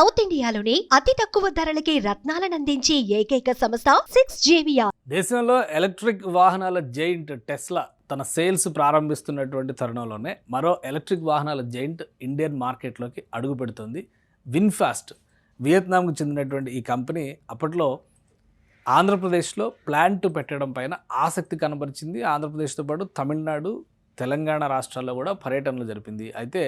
South ఇండియాలోని అతి తక్కువ ధరలకి రత్నాలనందించే ఏకైక సంస్థ సిక్స్ జేవియా దేశంలో ఎలక్ట్రిక్ వాహనాల జైంట్ టెస్లా తన సేల్స్ ప్రారంభిస్తున్నటువంటి తరుణంలోనే మరో ఎలక్ట్రిక్ వాహనాల జైంట్ ఇండియన్ మార్కెట్లోకి అడుగు పెడుతుంది. విన్ఫాస్ట్ వియత్నాంకు చెందినటువంటి ఈ కంపెనీ అప్పట్లో ఆంధ్రప్రదేశ్లో ప్లాంట్ పెట్టడం పైన ఆసక్తి కనబరిచింది. ఆంధ్రప్రదేశ్తో పాటు తమిళనాడు తెలంగాణ రాష్ట్రాల్లో కూడా పర్యటనలు జరిపింది. అయితే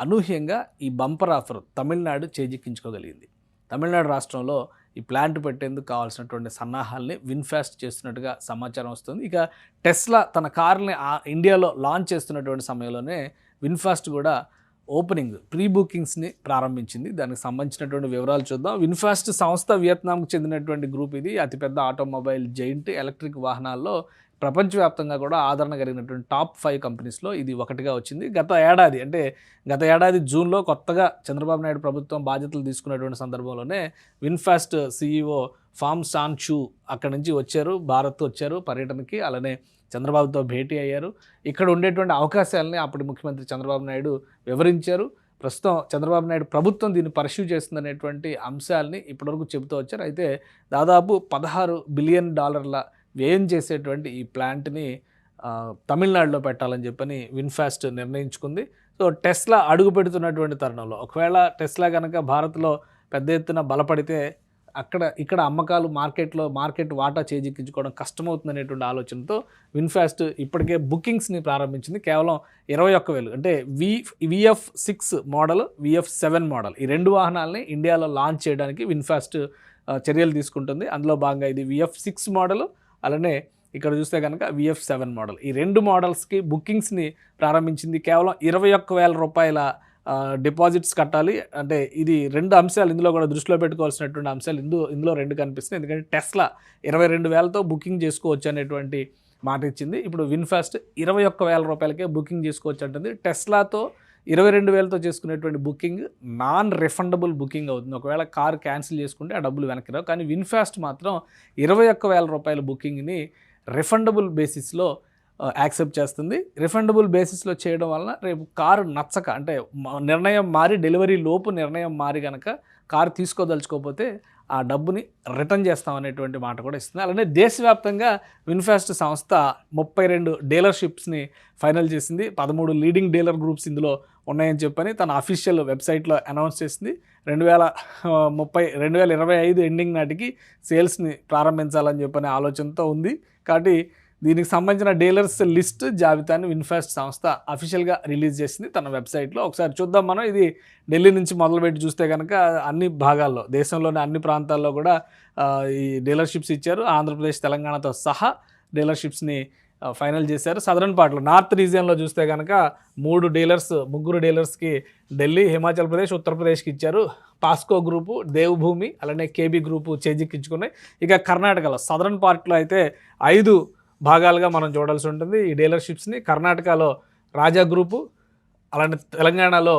అనూహ్యంగా ఈ బంపర్ ఆఫర్ తమిళనాడు చేజిక్కించుకోగలిగింది. తమిళనాడు రాష్ట్రంలో ఈ ప్లాంట్ పెట్టేందుకు కావాల్సినటువంటి సన్నాహాల్ని విన్ఫాస్ట్ చేస్తున్నట్టుగా సమాచారం వస్తుంది. ఇక టెస్లా తన కార్ని ఆ- ఇండియాలో లాంచ్ చేస్తున్నటువంటి సమయంలోనే విన్ఫాస్ట్ కూడా ఓపెనింగ్ ప్రీ బుకింగ్స్ని ప్రారంభించింది. దానికి సంబంధించినటువంటి వివరాలు చూద్దాం. విన్ఫాస్ట్ సంస్థ వియత్నాంకు చెందినటువంటి గ్రూప్ ఇది. అతిపెద్ద ఆటోమొబైల్ జైంట్ ఎలక్ట్రిక్ వాహనాల్లో ప్రపంచవ్యాప్తంగా కూడా ఆదరణ కలిగినటువంటి టాప్ ఫైవ్ కంపెనీస్లో ఇది ఒకటిగా వచ్చింది. గత ఏడాది అంటే గత ఏడాది జూన్లో కొత్తగా చంద్రబాబు నాయుడు ప్రభుత్వం బాధ్యతలు తీసుకున్నటువంటి సందర్భంలోనే VinFast CEO Pham Sanh Chau అక్కడి నుంచి వచ్చారు. భారత్ వచ్చారు. పర్యటనకి అలానే చంద్రబాబుతో భేటీ అయ్యారు. ఇక్కడ ఉండేటువంటి అవకాశాలని అప్పటి ముఖ్యమంత్రి చంద్రబాబు నాయుడు వివరించారు. ప్రస్తుతం చంద్రబాబు నాయుడు ప్రభుత్వం దీన్ని పర్స్యూ చేస్తుందనేటువంటి అంశాలని ఇప్పటివరకు చెబుతూ వచ్చారు. అయితే దాదాపు పదహారు బిలియన్ డాలర్ల వ్యయం చేసేటువంటి ఈ ప్లాంట్ని తమిళనాడులో పెట్టాలని చెప్పని విన్ఫాస్ట్ నిర్ణయించుకుంది. సో టెస్లా అడుగు పెడుతున్నటువంటి తరుణంలో ఒకవేళ టెస్లా కనుక భారత్లో పెద్ద ఎత్తున బలపడితే అక్కడ ఇక్కడ అమ్మకాలు మార్కెట్లో మార్కెట్ వాటా చేజిక్కించుకోవడం కష్టమవుతుందనేటువంటి ఆలోచనతో విన్ఫాస్ట్ ఇప్పటికే బుకింగ్స్ని ప్రారంభించింది. కేవలం ఇరవై ఒక్క వేలు. అంటే V VF six model VF seven model. ఈ రెండు వాహనాలని ఇండియాలో లాంచ్ చేయడానికి విన్ఫాస్ట్ చర్యలు తీసుకుంటుంది. అందులో భాగంగా ఇది విఎఫ్ సిక్స్ మోడల్ అలానే ఇక్కడ చూస్తే కనుక విఎఫ్ సెవెన్ మోడల్. ఈ రెండు మోడల్స్కి బుకింగ్స్ని ప్రారంభించింది కేవలం ఇరవై ఒక్క వేల రూపాయల డిపాజిట్స్ కట్టాలి. అంటే ఇది రెండు అంశాలు ఇందులో కూడా దృష్టిలో పెట్టుకోవాల్సినటువంటి అంశాలు ఇందు ఇందులో రెండు కనిపిస్తున్నాయి. ఎందుకంటే టెస్లా ఇరవై రెండు వేలతో బుకింగ్ చేసుకోవచ్చు అనేటువంటి మాట ఇచ్చింది. ఇప్పుడు విన్ఫాస్ట్ ఇరవై ఒక్క వేల రూపాయలకే బుకింగ్ చేసుకోవచ్చు అంటుంది. టెస్లాతో ఇరవై రెండు వేలతో చేసుకునేటువంటి బుకింగ్ నాన్ రిఫండబుల్ బుకింగ్ అవుతుంది. ఒకవేళ కార్ క్యాన్సిల్ చేసుకుంటే ఆ డబ్బులు వెనక్కి రావు. కానీ విన్ఫాస్ట్ మాత్రం ఇరవై ఒక్క వేల రూపాయల బుకింగ్ని రిఫండబుల్ బేసిస్లో యాక్సెప్ట్ చేస్తుంది. రిఫండబుల్ బేసిస్లో చేయడం వలన రేపు కారు నచ్చక అంటే నిర్ణయం మారి డెలివరీ లోపు నిర్ణయం మారి కనుక కారు తీసుకోదలుచుకోకపోతే ఆ డబ్బుని రిటర్న్ చేస్తాం అనేటువంటి మాట కూడా ఇస్తుంది. అలానే దేశవ్యాప్తంగా విన్ఫాస్ట్ సంస్థ ముప్పై రెండు డీలర్షిప్స్ని ఫైనల్ చేసింది. పదమూడు లీడింగ్ డీలర్ గ్రూప్స్ ఇందులో ఉన్నాయని చెప్పని తన అఫీషియల్ వెబ్సైట్లో అనౌన్స్ చేసింది. రెండు వేల ముప్పై రెండు వేల ఇరవై ఐదు ఎండింగ్ నాటికి సేల్స్ని ప్రారంభించాలని చెప్పనే ఆలోచనతో ఉంది. కాబట్టి దీనికి సంబంధించిన డీలర్స్ లిస్ట్ జాబితాను విన్ఫాస్ట్ సంస్థ అఫీషియల్గా రిలీజ్ చేసింది. తన వెబ్సైట్లో ఒకసారి చూద్దాం మనం. ఇది ఢిల్లీ నుంచి మొదలుపెట్టి చూస్తే కనుక అన్ని భాగాల్లో దేశంలోని అన్ని ప్రాంతాల్లో కూడా ఈ డీలర్షిప్స్ ఇచ్చారు. ఆంధ్రప్రదేశ్ తెలంగాణతో సహా డీలర్షిప్స్ని ఫైనల్ చేశారు. సదరన్ పార్ట్లో నార్త్ రీజియన్లో చూస్తే కనుక మూడు డీలర్స్ ముగ్గురు డీలర్స్కి ఢిల్లీ హిమాచల్ ప్రదేశ్ ఉత్తరప్రదేశ్కి ఇచ్చారు. పాస్కో గ్రూపు దేవభూమి అలానే కేబీ గ్రూపు చేజిక్కించుకున్నాయి. ఇక కర్ణాటకలో సదరన్ పార్ట్లో అయితే ఐదు భాగాలుగా మనం చూడాల్సి ఉంటుంది. ఈ డీలర్షిప్స్ని కర్ణాటకలో రాజా గ్రూపు అలాంటి తెలంగాణలో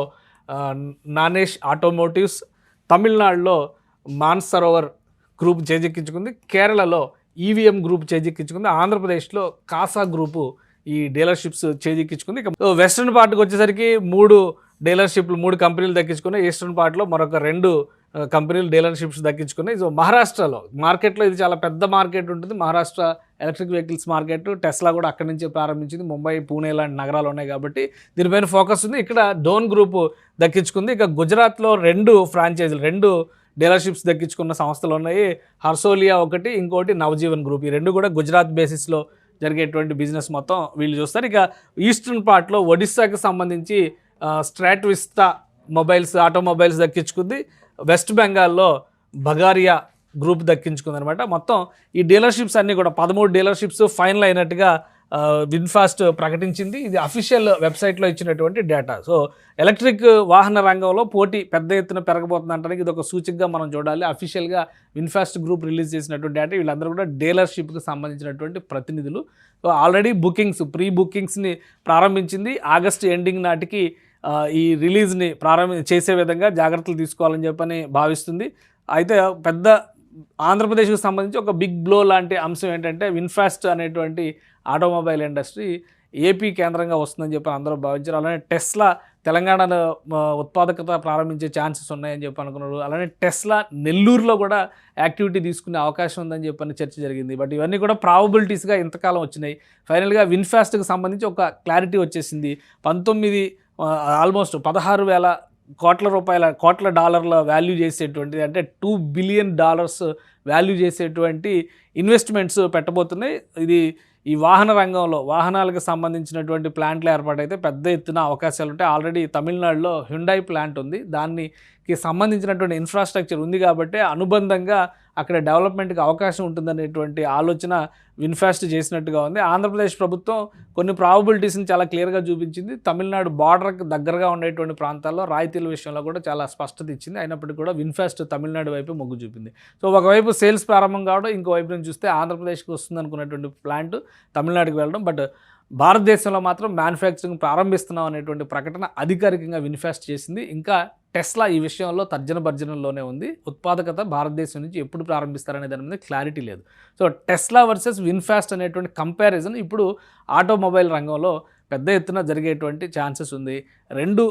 నానేష్ ఆటోమోటివ్స్ తమిళనాడులో మాన్సరోవర్ గ్రూప్ చేజిక్కించుకుంది. కేరళలో ఈవీఎం గ్రూప్ చేజిక్కించుకుంది. ఆంధ్రప్రదేశ్లో కాసా గ్రూపు ఈ డీలర్షిప్స్ చేజిక్కించుకుంది. ఇక వెస్ట్రన్ పార్ట్కి వచ్చేసరికి మూడు డీలర్షిప్లు మూడు కంపెనీలు దక్కించుకుని ఈస్టర్న్ పార్ట్లో మరొక రెండు కంపెనీలు డీలర్షిప్స్ దక్కించుకున్నాయి. సో మహారాష్ట్రలో మార్కెట్లో ఇది చాలా పెద్ద మార్కెట్ ఉంటుంది. Maharashtra electric vehicles market Tesla కూడా అక్కడి నుంచే ప్రారంభించింది. ముంబై పూణే లాంటి నగరాలు ఉన్నాయి కాబట్టి దీనిపైన ఫోకస్ ఉంది. ఇక్కడ డోన్ గ్రూప్ దక్కించుకుంది. ఇక గుజరాత్లో రెండు ఫ్రాంచైజీలు రెండు డీలర్షిప్స్ దక్కించుకున్న సంస్థలు ఉన్నాయి. హర్సోలియా ఒకటి ఇంకోటి నవజీవన్ గ్రూప్. ఈ రెండు కూడా గుజరాత్ బేసిస్లో జరిగేటువంటి బిజినెస్ మొత్తం వీళ్ళు చూస్తారు. ఇక ఈస్టర్న్ పార్ట్లో ఒడిస్సాకి సంబంధించి స్ట్రాట్విస్తా మొబైల్స్ ఆటోమొబైల్స్ దక్కించుకుంది. వెస్ట్ బెంగాల్లో బగారియా గ్రూప్ దక్కించుకుంది అనమాట మొత్తం ఈ డీలర్షిప్స్ అన్నీ కూడా పదమూడు డీలర్షిప్స్ ఫైనల్ అయినట్టుగా విన్ఫాస్ట్ ప్రకటించింది. ఇది అఫీషియల్ వెబ్సైట్లో ఇచ్చినటువంటి డేటా. సో ఎలక్ట్రిక్ వాహన రంగంలో పోటీ పెద్ద ఎత్తున పెరగబోతుంది అంటానికి ఇది ఒక సూచికగా మనం చూడాలి. అఫీషియల్గా విన్ఫాస్ట్ గ్రూప్ రిలీజ్ చేసినటువంటి డేటా. వీళ్ళందరూ కూడా డీలర్షిప్కి సంబంధించినటువంటి ప్రతినిధులు. సో ఆల్రెడీ బుకింగ్స్ ప్రీ బుకింగ్స్ని ప్రారంభించింది. ఆగస్ట్ ఎండింగ్ నాటికి ఈ రిలీజ్ని ప్రారంభ చేసే విధంగా జాగ్రత్తలు తీసుకోవాలని చెప్పని భావిస్తుంది. అయితే పెద్ద ఆంధ్రప్రదేశ్కి సంబంధించి ఒక బిగ్ బ్లో లాంటి అంశం ఏంటంటే విన్ఫాస్ట్ అనేటువంటి ఆటోమొబైల్ ఇండస్ట్రీ ఏపీ కేంద్రంగా వస్తుందని చెప్పి అందరూ భావించారు. అలానే టెస్లా తెలంగాణలో ఉత్పాదకత ప్రారంభించే ఛాన్సెస్ ఉన్నాయని చెప్పి అనుకున్నారు. అలానే టెస్లా నెల్లూరులో కూడా యాక్టివిటీ తీసుకునే అవకాశం ఉందని చెప్పని చర్చ జరిగింది. బట్ ఇవన్నీ కూడా ప్రాబబిలిటీస్గా ఇంతకాలం వచ్చినాయి. ఫైనల్గా విన్ఫాస్ట్కి సంబంధించి ఒక క్లారిటీ వచ్చేసింది. పంతొమ్మిది ఆల్మోస్ట్ పదహారు వేల కోట్ల రూపాయల కోట్ల డాలర్ల వాల్యూ చేసేటువంటిది అంటే టూ బిలియన్ డాలర్స్ వాల్యూ చేసేటువంటి ఇన్వెస్ట్మెంట్స్ పెట్టబోతున్నాయి. ఇది ఈ వాహన రంగంలో వాహనాలకు సంబంధించినటువంటి ప్లాంట్లు ఏర్పాటైతే పెద్ద ఎత్తున అవకాశాలు ఉంటాయి. ఆల్రెడీ తమిళనాడులో హ్యుండాయ్ ప్లాంట్ ఉంది. దానికి సంబంధించినటువంటి ఇన్ఫ్రాస్ట్రక్చర్ ఉంది కాబట్టి అనుబంధంగా అక్కడ డెవలప్మెంట్కి అవకాశం ఉంటుందనేటువంటి ఆలోచన విన్ఫాస్ట్ చేసినట్టుగా ఉంది. ఆంధ్రప్రదేశ్ ప్రభుత్వం కొన్ని ప్రాబబిలిటీస్ని చాలా క్లియర్గా చూపించింది. తమిళనాడు బార్డర్కి దగ్గరగా ఉండేటువంటి ప్రాంతాల్లో రాయితీల విషయంలో కూడా చాలా స్పష్టత ఇచ్చింది. అయినప్పటికీ కూడా విన్ఫాస్ట్ తమిళనాడు వైపు మొగ్గు చూపింది. సో ఒకవైపు సేల్స్ ప్రారంభం కావడం ఇంకోవైపు నుంచి చూస్తే ఆంధ్రప్రదేశ్కి వస్తుంది అనుకున్నటువంటి ప్లాంట్ తమిళనాడుకి వెళ్ళడం. బట్ భారతదేశంలో మాత్రం మ్యానుఫ్యాక్చరింగ్ ప్రారంభిస్తున్నాం అనేటువంటి ప్రకటన అధికారికంగా విన్ఫాస్ట్ చేసింది. ఇంకా టెస్లా ఈ విషయంలో తర్జన భర్జనంలోనే ఉంది. ఉత్పాదకత భారతదేశం నుంచి ఎప్పుడు ప్రారంభిస్తారనే దాని మీద క్లారిటీ లేదు. సో టెస్లా వర్సెస్ విన్ఫాస్ట్ అనేటువంటి కంపారిజన్ ఇప్పుడు ఆటోమొబైల్ రంగంలో పెద్ద ఎత్తున జరిగేటువంటి ఛాన్సెస్ ఉంది. రెండు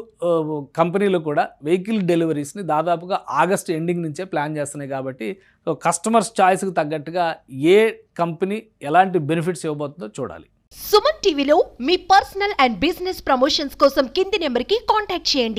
కంపెనీలు కూడా వెహికల్ డెలివరీస్ని దాదాపుగా ఆగస్ట్ ఎండింగ్ నుంచే ప్లాన్ చేస్తున్నాయి కాబట్టి సో కస్టమర్స్ చాయిస్కి తగ్గట్టుగా ఏ కంపెనీ ఎలాంటి బెనిఫిట్స్ ఇవ్వబోతుందో చూడాలి. సుమన్ టీవీలో మీ పర్సనల్ అండ్ బిజినెస్ ప్రమోషన్స్ కోసం కింది నెంబర్కి కాంటాక్ట్ చేయండి.